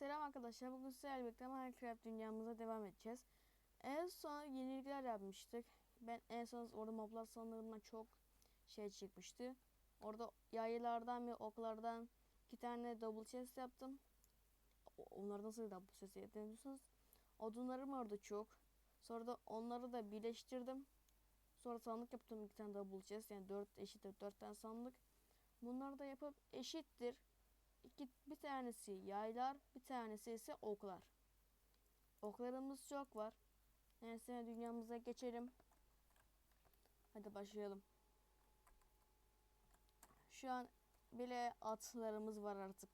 Selam arkadaşlar. Bugün sizlerle birlikte Minecraft dünyamıza devam edeceğiz. En son yenilikler yapmıştık. Ben en son orada moblar sanırım çok şey çıkmıştı. Orada yaylardan ve oklardan iki tane double chest yaptım. Onları nasıl double chest yaptım diyorsanız odunlarım vardı çok. Sonra da onları da birleştirdim. Sonra sandık yaptım iki tane double chest yani dört eşittir dört tane sandık. Bunları da yapıp eşittir İki, bir tanesi yaylar, bir tanesi ise oklar. Oklarımız çok var. Neyse dünyamıza geçelim. Hadi başlayalım. Şu an bile atlarımız var artık.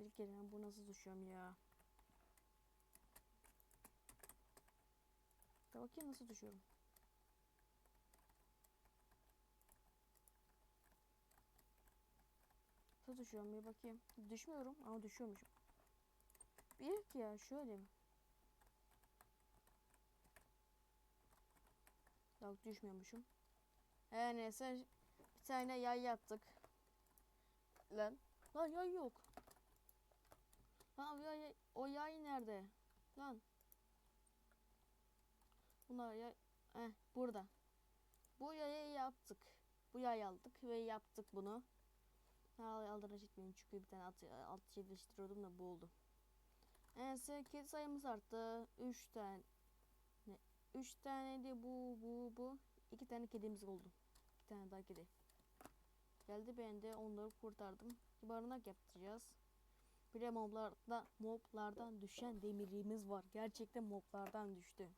Bir kere bu nasıl düşüyorum ya. Da bakayım nasıl düşüyorum. Nasıl düşüyorum bir bakayım. Düşmüyorum ama düşüyormuşum. Bir ki ya şöyle mi? Yok düşmüyormuşum. Her neyse bir tane yay yaptık. Lan. Lan yay yok. Lan o yay, o yay nerede? Lan. Bunlar yay. Eh burada. Bu yayı yaptık. Bu yay aldık ve yaptık bunu. Ha, aldırış etmeyin çünkü bir tane at, alt çiftleştiriyordum da bu oldu. Neyse kedi sayımız arttı. 3 tane. Ne? 3 tane de bu bu bu. 2 tane kedimiz oldu. 2 tane daha kedi. Geldi ben de onları kurtardım. Barınak yapacağız. Bir de moblarda, moblardan düşen demirimiz var. Gerçekten moblardan düştü.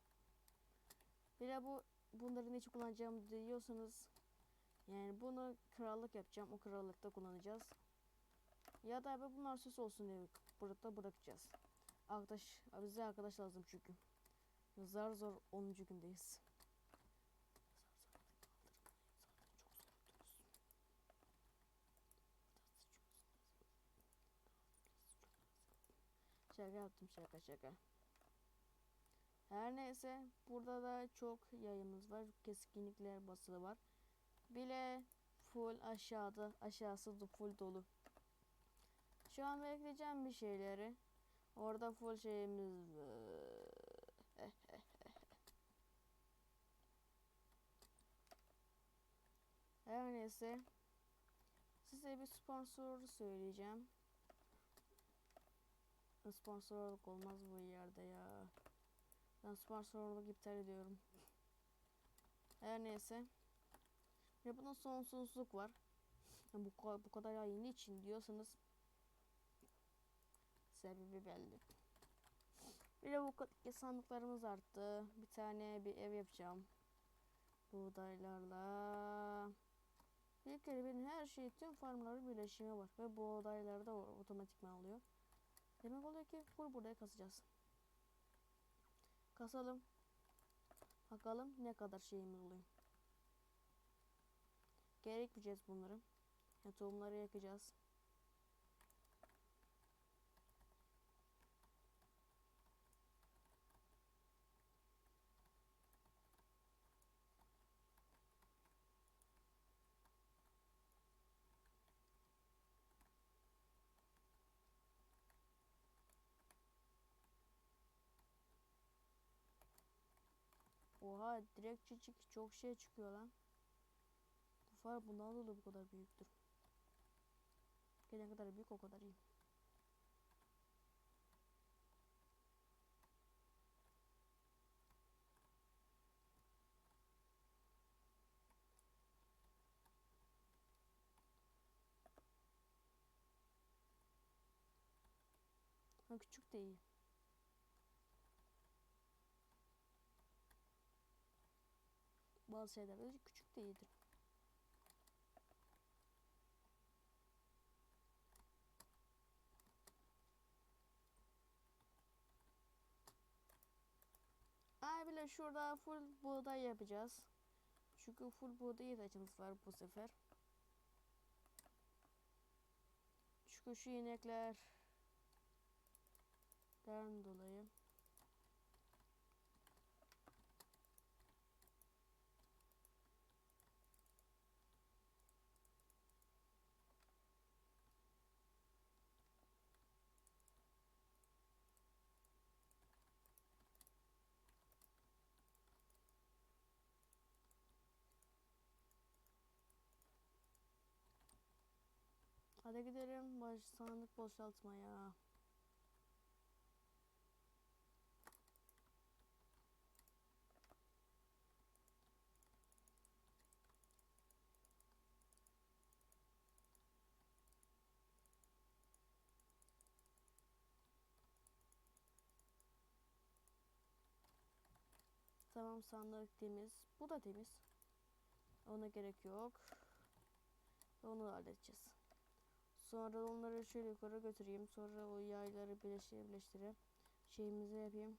Bir de bu bunları ne için kullanacağım diyorsanız yani bunu krallık yapacağım. O krallıkta kullanacağız. Ya da abi bunlar süs olsun diye burada bırakacağız. Arkadaş, bize arkadaş lazım çünkü. Zar zor 10. gündeyiz. Şaka yaptım şaka şaka. Her neyse burada da çok yayımız var. Keskinlikler basılı var. Bile full aşağıda aşağısı da full dolu. Şu an bekleyeceğim bir şeyleri. Orada full şeyimiz. Her neyse. Size bir sponsor söyleyeceğim. Sponsorluk olmaz bu yerde ya. Ben sponsorluk iptal ediyorum. Her neyse. Buna sonsuzluk var. Yani bu, bu kadar yayın için diyorsanız sebebi belli. Bir de bu sandıklarımız arttı. Bir tane bir ev yapacağım. Buğdaylarla. Bir kere benim her şey tüm farmların birleşimi var. Ve buğdaylar da otomatikman oluyor. Demek oluyor ki full buraya kasacağız. Kasalım. Bakalım ne kadar şeyimiz oluyor. Gerekmeyeceğiz bunları. Ya tohumları yakacağız. Oha direkt çiçek çok şey çıkıyor lan. Far bundan dolayı bu kadar büyüktür. Ne kadar büyük o kadar iyi. Ha küçük de iyi. Bazı şeyler küçük de iyidir. Şurada full buğday yapacağız. Çünkü full buğday ihtiyacımız var bu sefer. Çünkü şu inekler dolayı Hadi gidelim baş sandık boşaltmaya. Tamam sandık temiz. Bu da temiz. Ona gerek yok. Onu halledeceğiz. Sonra onları şöyle yukarı götüreyim. Sonra o yayları birleştire birleştire şeyimizi yapayım.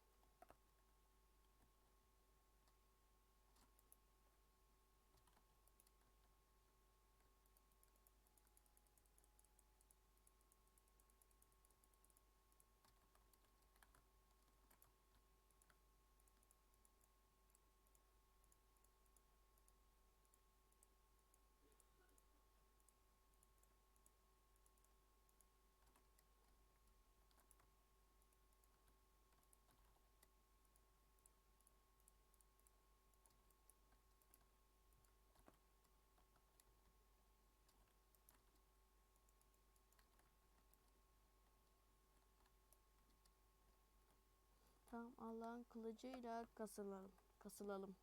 Tamam Allah'ın kılıcıyla kasılalım. Kasılalım.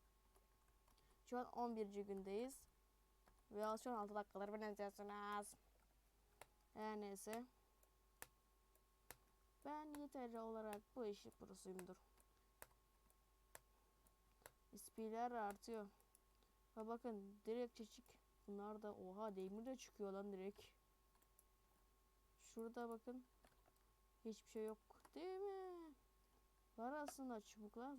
Şu an 11. gündeyiz. Ve şu an 6 dakikadır beni izliyorsunuz. Her neyse. Ben yeterli olarak bu işi prosuyumdur. İspiler artıyor. Ha bakın direkt çeşik. Bunlar da oha demir de çıkıyor lan direkt. Şurada bakın. Hiçbir şey yok. Değil mi? Var aslında çubuklar.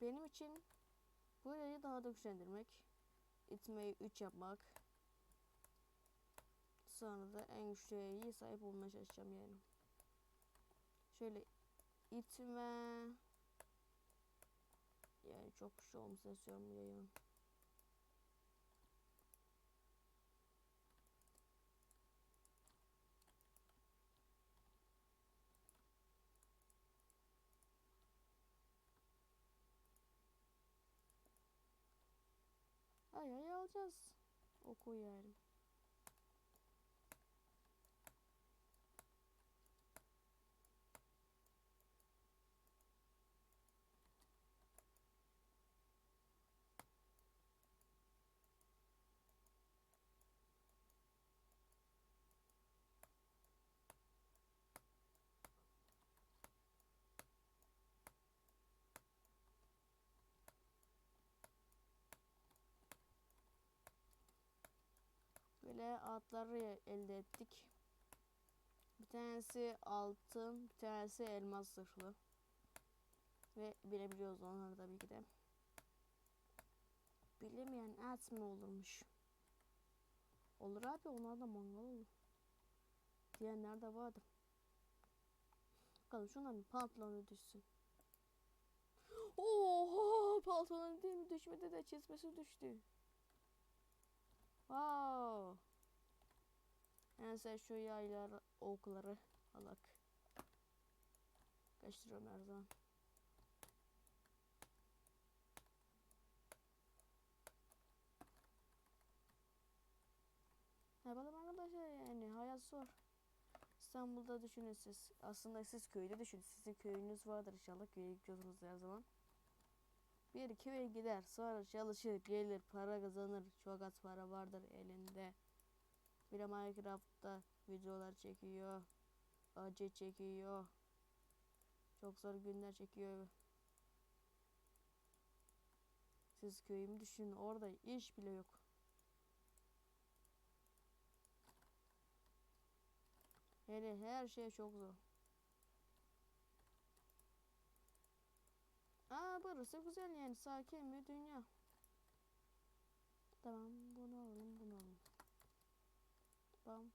Benim için bu yayı daha da güçlendirmek. itmeyi 3 yapmak. Sonra da en güçlü yayı sahip olmaya çalışacağım yani. Şöyle itme. Yani çok güçlü olmasını istiyorum bu Ay alacağız. Oku yani. Böyle atları elde ettik. Bir tanesi altın, bir tanesi elmas zırhlı. Ve bilebiliyoruz onları tabii ki de. Bilemeyen at mı olurmuş? Olur abi onlar da mangal olur. Diyenler de vardı. Bakalım şuna bir pantolonu düşsün. Oha pantolonu değil mi düşmedi de çizmesi düştü. Wow. Neyse şu yaylar okları alak. Kaçtırıyorum her zaman. Yapalım arkadaşlar yani hayat zor. İstanbul'da düşünün siz. Aslında siz köyde düşünün. Sizin köyünüz vardır inşallah. Köye gidiyorsunuz her zaman. Bir köye gider sonra çalışır gelir para kazanır. Çok az para vardır elinde. Bir de Minecraft'ta videolar çekiyor. Acı çekiyor. Çok zor günler çekiyor. Siz köyümü düşünün orada iş bile yok. Hele her şey çok zor. Aa burası güzel yani sakin bir dünya. Tamam bunu. Бам.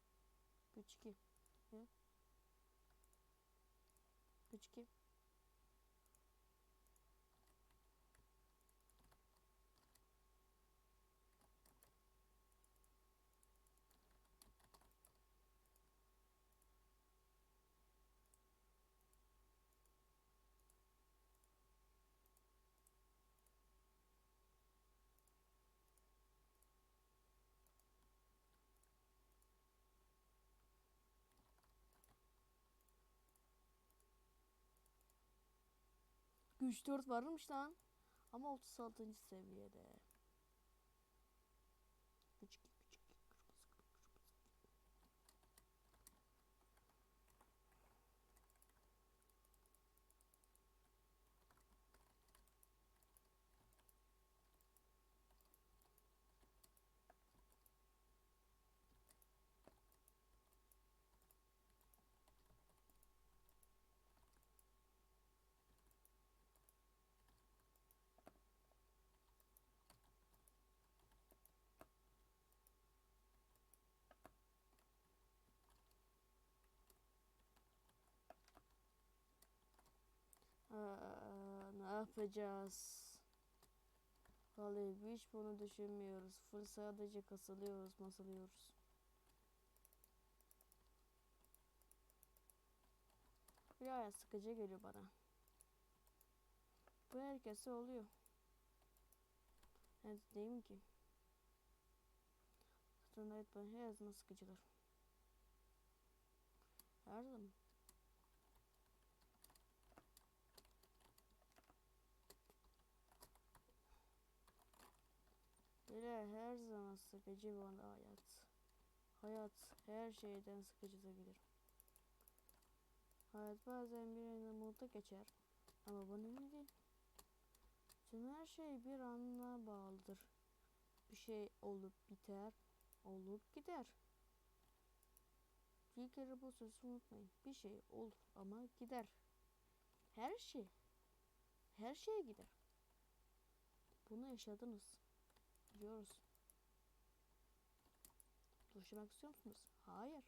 Пучки. Пучки. 3-4 varmış lan. Ama 36. seviyede. Aa, ne yapacağız? Vallahi hiç bunu düşünmüyoruz. Full sadece kasılıyoruz, masalıyoruz. Biraz sıkıcı geliyor bana. Bu herkese oluyor. Evet diyeyim ki. Zaten evet bana her zaman sıkıcılar. Her zaman. Böyle her zaman sıkıcı bana hayat. Hayat her şeyden sıkıcı da gelir. Hayat bazen bir anda mutlu geçer. Ama bu önemli değil. Tüm her şey bir anla bağlıdır. Bir şey olup biter, olup gider. Bir kere bu sözü unutmayın. Bir şey olur ama gider. Her şey. Her şey gider. Bunu yaşadınız. Biliyoruz. Düşünmek istiyor musunuz? Hayır.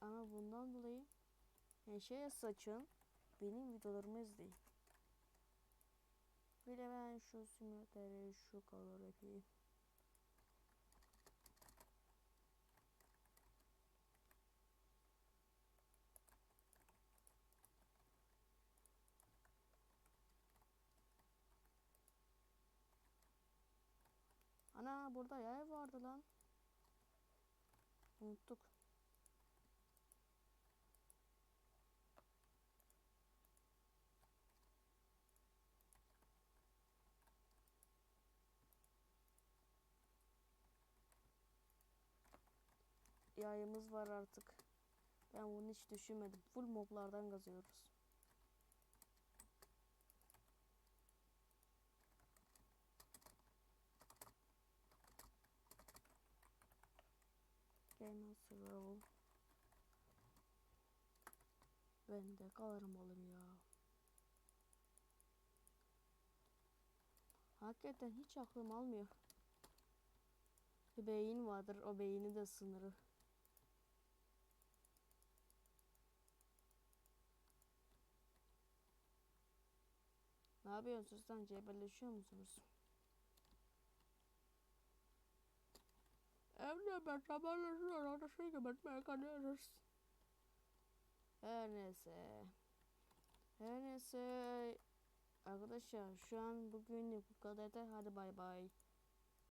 Ama bundan dolayı neşeye saçın benim videolarımı izleyin. Bir de ben şu simülatörü şu kadar Ana burada yay vardı lan. Unuttuk. Yayımız var artık. Ben bunu hiç düşünmedim. Full moblardan kazıyoruz. Survival. Ben de kalırım oğlum ya. Hakikaten hiç aklım almıyor. Bir beyin vardır. O beyni de sınırı. Ne yapıyorsunuz lan? Cebelleşiyor musunuz? Evde ben haberleşiyor. Orada şey gebertmeye kalıyoruz. Her neyse. Her neyse. Arkadaşlar şu an bugünlük bu kadar da hadi bay bay.